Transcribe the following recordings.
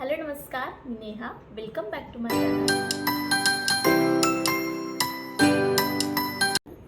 Hello नमस्कार. मी Neha. Welcome back to my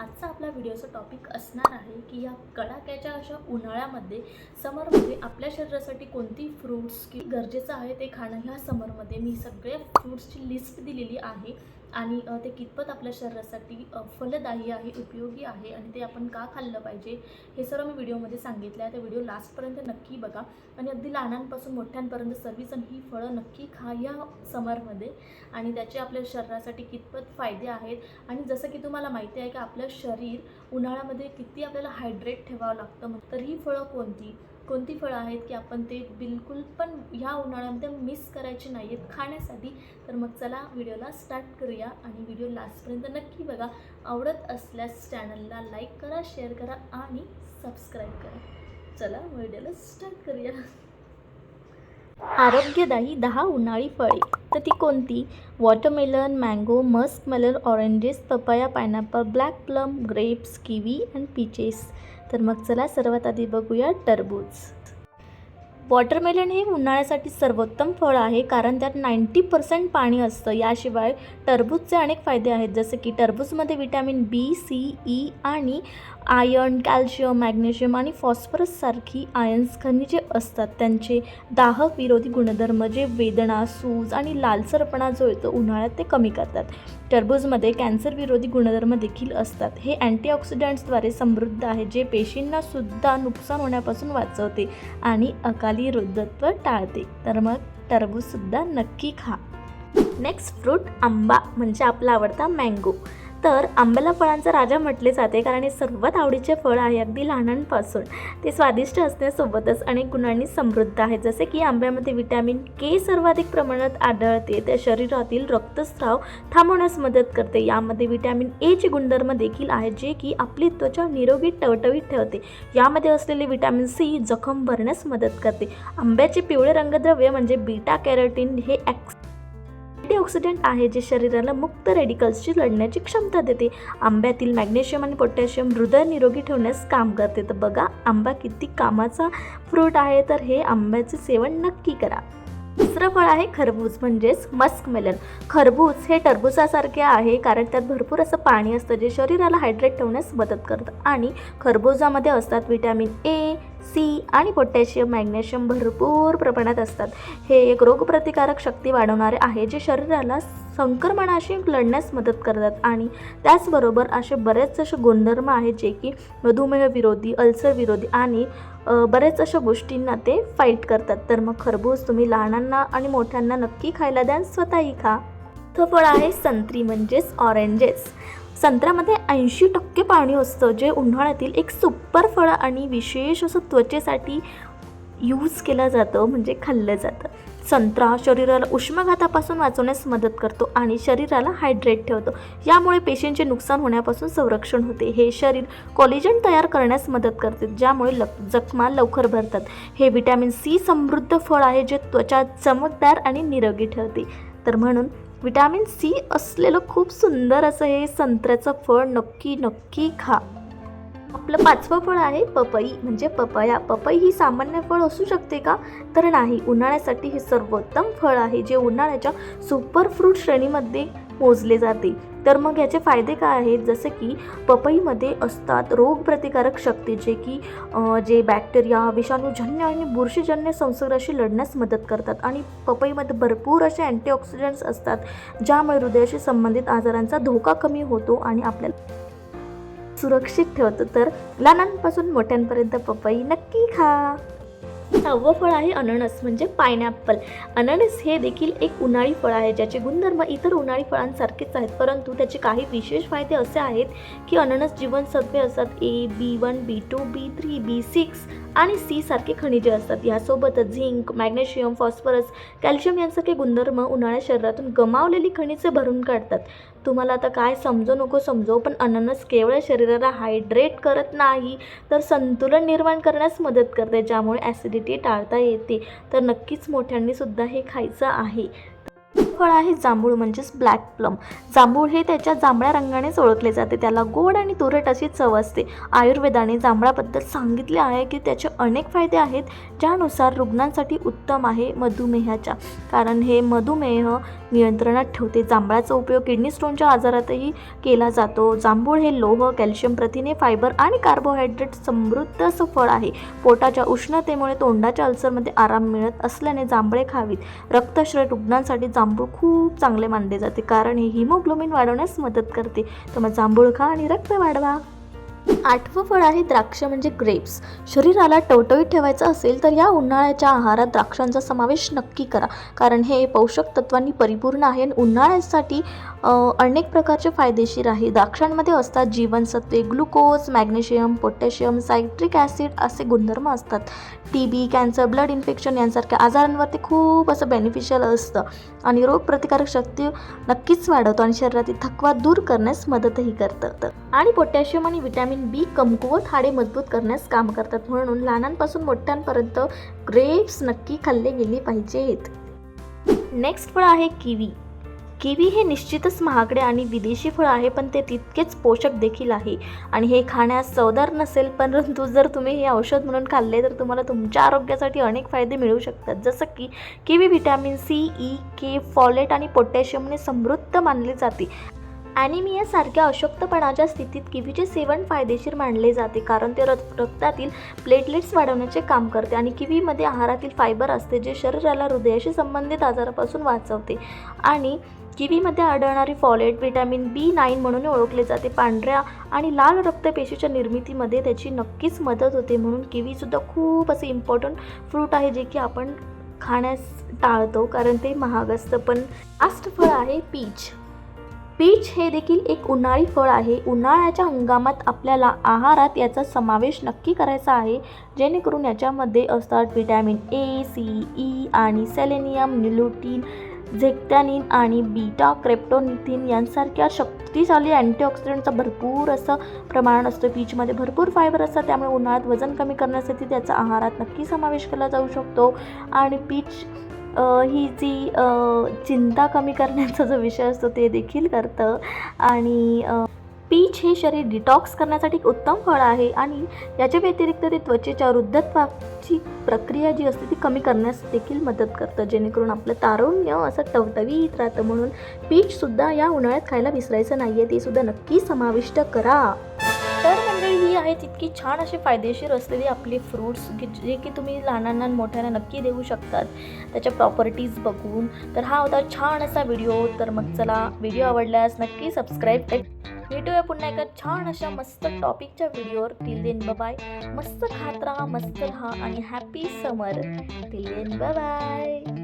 आजचा आपला व्हिडिओचा टॉपिक असणार आहे की या कडाक्याच्या अशा उन्हाळ्यामध्ये समरमध्ये आपल्या शरीरासाठी कोणती फ्रूट्स की गरजेचं आहे ते खाणं. ह्या समरमध्ये मी सगळ्या फ्रूट्सची लिस्ट दिलेली आहे. आणि ते कितपत आपल्या शरीरासाठी फलदायी आहे उपयोगी आहे आणि ते आपण का खाल्लं पाहिजे हे सर्व मी व्हिडिओमध्ये सांगितलं आहे त्या व्हिडिओ लास्टपर्यंत नक्की बघा आणि अगदी लहानांपासून मोठ्यांपर्यंत सर्वजण ही फळं नक्की खा या समरमध्ये आणि त्याचे आपल्या शरीरासाठी कितपत फायदे आहेत. आणि जसं की तुम्हाला माहिती आहे की आपलं शरीर उन्हाळ्यामध्ये किती आपल्याला हायड्रेट ठेवावं लागतं मग तर ही फळं कोणती? कोणती फळं आहेत की आपण ते बिलकुल पण ह्या उन्हाळ्यामध्ये मिस करायची नाही आहेत खाण्यासाठी. तर मग चला व्हिडिओला स्टार्ट करूया आणि व्हिडिओ लास्टपर्यंत नक्की बघा. आवडत असल्यास चॅनलला लाईक करा शेअर करा आणि सबस्क्राईब करा. चला व्हिडिओला स्टार्ट करूया. आरोग्यदायी दहा उन्हाळी फळे. तर ती कोणती? Watermelon mango musk muskmelon oranges papaya pineapple black plum grapes kiwi and peaches. तर मग चला सर्वात आधी बघूया टरबूज. वॉटरमेलन हे उन्हाळ्यासाठी सर्वोत्तम फळ आहे कारण त्यात नाईंटी पर्सेंट पाणी असतं. याशिवाय टरबूजचे अनेक फायदे आहेत जसे की टरबूजमध्ये विटॅमिन बी सी ई आणि आयर्न कॅल्शियम मॅग्नेशियम आणि फॉस्फरससारखी आयन्स खनिजे असतात. त्यांचे दाहक विरोधी गुणधर्म जे वेदना सूज आणि लालसरपणा जो येतो उन्हाळ्यात ते कमी करतात. टरबूजमध्ये कॅन्सर विरोधी गुणधर्म देखील असतात. हे अँटीऑक्सिडंट्सद्वारे समृद्ध आहे जे पेशींना सुद्धा नुकसान होण्यापासून वाचवते आणि अकाली वृद्धत्व टाळते. तर मग टरबूजसुद्धा नक्की खा. नेक्स्ट फ्रूट आंबा म्हणजे आपला आवडता मँगो तर आंब्याला फळांचा राजा म्हटले जाते कारण हे सर्वात आवडीचे फळ आहे अगदी लहानांपासून. ते स्वादिष्ट असण्यासोबतच अनेक गुणांनी समृद्ध आहे. जसे की आंब्यामध्ये विटॅमिन के सर्वाधिक प्रमाणात आढळते त्या शरीरातील रक्तस्राव थांबवण्यास मदत करते. यामध्ये विटॅमिन एचे गुणधर्म देखील आहे जे की आपली त्वचा निरोगी टवटवीत ठेवते. यामध्ये असलेले विटॅमिन सी जखम भरण्यास मदत करते. आंब्याचे पिवळे रंगद्रव्य म्हणजे बीटा कॅरोटीन हे ॲक्स अँटीऑक्सिडंट आहे जे शरीराला मुक्त रेडिकल्सची लढण्याची क्षमता देते. आंब्यातील मॅग्नेशियम आणि पोटॅशियम हृदय निरोगी ठेवण्यास काम करते. तर बघा आंबा किती कामाचा फ्रूट आहे तर हे आंब्याचे सेवन नक्की करा. दुसरं फळ आहे खरबूज म्हणजेच मस्कमेलन खरबूज हे टरबुजासारखे आहे कारण त्यात भरपूर असं पाणी असतं जे शरीराला हायड्रेट ठेवण्यास मदत करतं. आणि खरबुजामध्ये असतात विटॅमिन ए सी आणि पोटॅशियम मॅग्नेशियम भरपूर प्रमाणात असतात. हे एक रोगप्रतिकारक शक्ती वाढवणारे आहे जे शरीराला संक्रमणाशी लढण्यास मदत करतात. आणि त्याचबरोबर असे बरेच असे गुणधर्म आहेत जे की मधुमेह विरोधी अल्सर विरोधी आणि बऱ्याच अशा गोष्टींना ते फाईट करतात. तर मग खरबूज तुम्ही लहानांना आणि मोठ्यांना नक्की खायला द्या स्वतःही खा. तो फळ आहे संत्री म्हणजेच ऑरेंजेस संत्र्यामध्ये ऐंशी टक्के पाणी असतं जे उन्हाळ्यातील एक सुपर फळ आणि विशेष असं त्वचेसाठी यूज केलं जातं म्हणजे खाल्लं जातं. संत्रा शरीराला उष्माघातापासून वाचवण्यास मदत करतो आणि शरीराला हायड्रेट ठेवतो. यामुळे पेशींचे नुकसान होण्यापासून संरक्षण होते. हे शरीर कॉलिजन तयार करण्यास मदत करते ज्यामुळे लक जखमा लवकर भरतात. हे विटॅमिन सी समृद्ध फळ आहे जे त्वचा चमकदार आणि निरोगी ठेवते. तर म्हणून विटॅमिन सी असलेलं खूप सुंदर असं हे संत्र्याचं फळ नक्की नक्की खा. आपलं पाचवं फळ आहे पपई. म्हणजे पपया पपई ही सामान्य फळ असू शकते का? तर नाही. उन्हाळ्यासाठी हे सर्वोत्तम फळ आहे जे उन्हाळ्याच्या सुपर फ्रूट श्रेणीमध्ये मोजले जाते. तर मग याचे फायदे काय आहेत? जसे की पपईमध्ये असतात रोगप्रतिकारक शक्ती जे की जे बॅक्टेरिया विषाणूजन्य आणि बुरशीजन्य संसर्गाशी लढण्यास मदत करतात. आणि पपईमध्ये भरपूर असे अँटीऑक्सिडंट्स असतात ज्यामुळे हृदयाशी संबंधित आजारांचा धोका कमी होतो आणि आपल्याला सुरक्षित ठेवतो तर लहानांपासून मोठ्यांपर्यंत पपई नक्की खा. सहावं फळ आहे अननस म्हणजे पायनॅपल. अननस हे देखील एक उन्हाळी फळ आहे ज्याचे गुणधर्म इतर उन्हाळी फळांसारखेच आहेत परंतु त्याचे काही विशेष फायदे असे आहेत की अननस जीवनसत्वे असतात A B one B two B three B six आणि सी सारखे खनिजे असतात. यासोबतच झिंक मॅग्नेशियम फॉस्फरस कॅल्शियम यांसारखे गुणधर्म उन्हाळ्या शरीरातून गमावलेली खनिजे भरून काढतात. तुम्हाला आता काय समजू नको समजो पण अननस केवळ शरीराला हायड्रेट करत नाही तर संतुलन निर्माण करण्यास मदत करते ज्यामुळे ॲसिडिटी टाळता येते. तर नक्कीच मोठ्यांनीसुद्धा हे खायचं आहे. फळ आहे जांभूळ म्हणजेच ब्लॅक प्लम जांभूळ हे त्याच्या जांभळ्या रंगानेच ओळखले जाते. त्याला गोड आणि तुरट अशी चव असते. आयुर्वेदाने जांभळाबद्दल सांगितले आहे की त्याचे अनेक फायदे आहेत ज्यानुसार रुग्णांसाठी उत्तम आहे मधुमेहाच्या. कारण हे मधुमेह नियंत्रणात ठेवते. जांभळाचा उपयोग किडनी स्टोनच्या आजारातही केला जातो. जांभूळ हे लोह कॅल्शियम प्रथिने फायबर आणि कार्बोहायड्रेट समृद्ध असं फळ आहे. पोटाच्या उष्णतेमुळे तोंडाच्या अल्सरमध्ये आराम मिळत असल्याने जांभळे खावीत. रक्तश्रय रुग्णांसाठी जांभूळ खूप चांगले मानले जाते. कारण हे हिमोग्लोबिन वाढवण्यास मदत करते. तर मग जांभूळ खा आणि रक्त वाढवा. आठवं फळ आहे द्राक्ष म्हणजे ग्रेप्स शरीराला टवटवीत ठेवायचं असेल तर या उन्हाळ्याच्या आहारात द्राक्षांचा समावेश नक्की करा. कारण हे पोषक तत्वांनी परिपूर्ण आहे आणि उन्हाळ्यासाठी अनेक प्रकारचे फायदेशीर आहे. द्राक्षांमध्ये असतात जीवनसत्वे glucose magnesium potassium citric acid असे गुणधर्म असतात. T B cancer blood infection यांसारख्या आजारांवरती खूप असं बेनिफिशियल असतं. आणि रोगप्रतिकारक शक्ती नक्कीच वाढवतो आणि शरीरातील थकवा दूर करण्यास मदतही करतं. आणि पोटॅशियम आणि विटॅमिन बी कमकुवत हाडे मजबूत करण्यास काम करतात. म्हणून लहानांपासून मोठ्यांपर्यंत ग्रेप्स नक्की खाल्ले गेले पाहिजेत. नेक्स्ट फळ आहे किवी. किवी हे निश्चितच महागडे आणि विदेशी फळ आहे पण ते तितकेच पोषक देखील आहे. आणि हे खाण्यास चवदार नसेल परंतु जर तुम्ही हे औषध म्हणून खाल्ले तर तुम्हाला तुमच्या आरोग्यासाठी अनेक फायदे मिळू शकतात. जसं की kiwi vitamin C E K folate आणि पोटॅशियमने समृद्ध मानले जाते. ॲनिमियासारख्या अशक्तपणाच्या स्थितीत किवीचे सेवन फायदेशीर मानले जाते कारण ते रक्त रक्तातील प्लेटलेट्स वाढवण्याचे काम करते आणि किवीमध्ये आहारातील फायबर असते जे शरीराला हृदयाशी संबंधित आजारापासून वाचवते. आणि किवीमध्ये आढळणारी फॉलेट व्हिटॅमिन बी नाईन म्हणून ओळखले जाते. पांढऱ्या आणि लाल रक्तपेशीच्या निर्मितीमध्ये त्याची नक्कीच मदत होते म्हणून किवीसुद्धा खूप असे इम्पॉर्टंट फ्रूट आहे जे की आपण खाण्यास टाळतो कारण ते महाग असतं पण लास्ट फळ आहे पीच पीच हे देखील एक उन्हाळी फळ आहे. उन्हाळ्याच्या हंगामात आपल्याला आहारात याचा समावेश नक्की करायचा आहे जेणेकरून याच्यामध्ये असतात व्हिटॅमिन ए सी ई आणि सेलेनियम न्यूलोटीन झेक्टॅनिन आणि बीटा क्रेप्टोनिथिन यांसारख्या शक्तिशाली अँटीऑक्सिडंटचं भरपूर असं प्रमाण असतं. पीचमध्ये भरपूर फायबर असतात त्यामुळे उन्हाळ्यात वजन कमी करण्यासाठी त्याचा आहारात नक्की समावेश केला जाऊ शकतो. आणि पीच ही जी चिंता कमी करण्याचा जो विषय असतो ते देखील करतं. आणि पीच हे शरीर डिटॉक्स करण्यासाठी एक उत्तम फळ आहे आणि याच्या व्यतिरिक्त ते त्वचेच्या वृद्धत्वाची प्रक्रिया जी असते ती कमी करण्यास देखील मदत करतं. जेणेकरून आपलं तारुण्य असं टवटवीत राहतं म्हणून पीचसुद्धा या उन्हाळ्यात खायला विसरायचं नाही आहे ते सुद्धा नक्की समाविष्ट करा. आहे तितकी छान अशी फायदेशीर असलेली आपली फ्रूट्स की जे की तुम्ही लहानांना मोठ्यांना नक्की देऊ शकतात. त्याच्या प्रॉपर्टीज बघून. तर हा होता छान असा व्हिडिओ तर मग चला व्हिडिओ आवडल्यास नक्की सबस्क्राईब भेटूया पुन्हा एका छान अशा मस्त टॉपिकच्या व्हिडिओवर टिल देन बाय मस्त खात राहा मस्त राहा आणि happy summer till then bye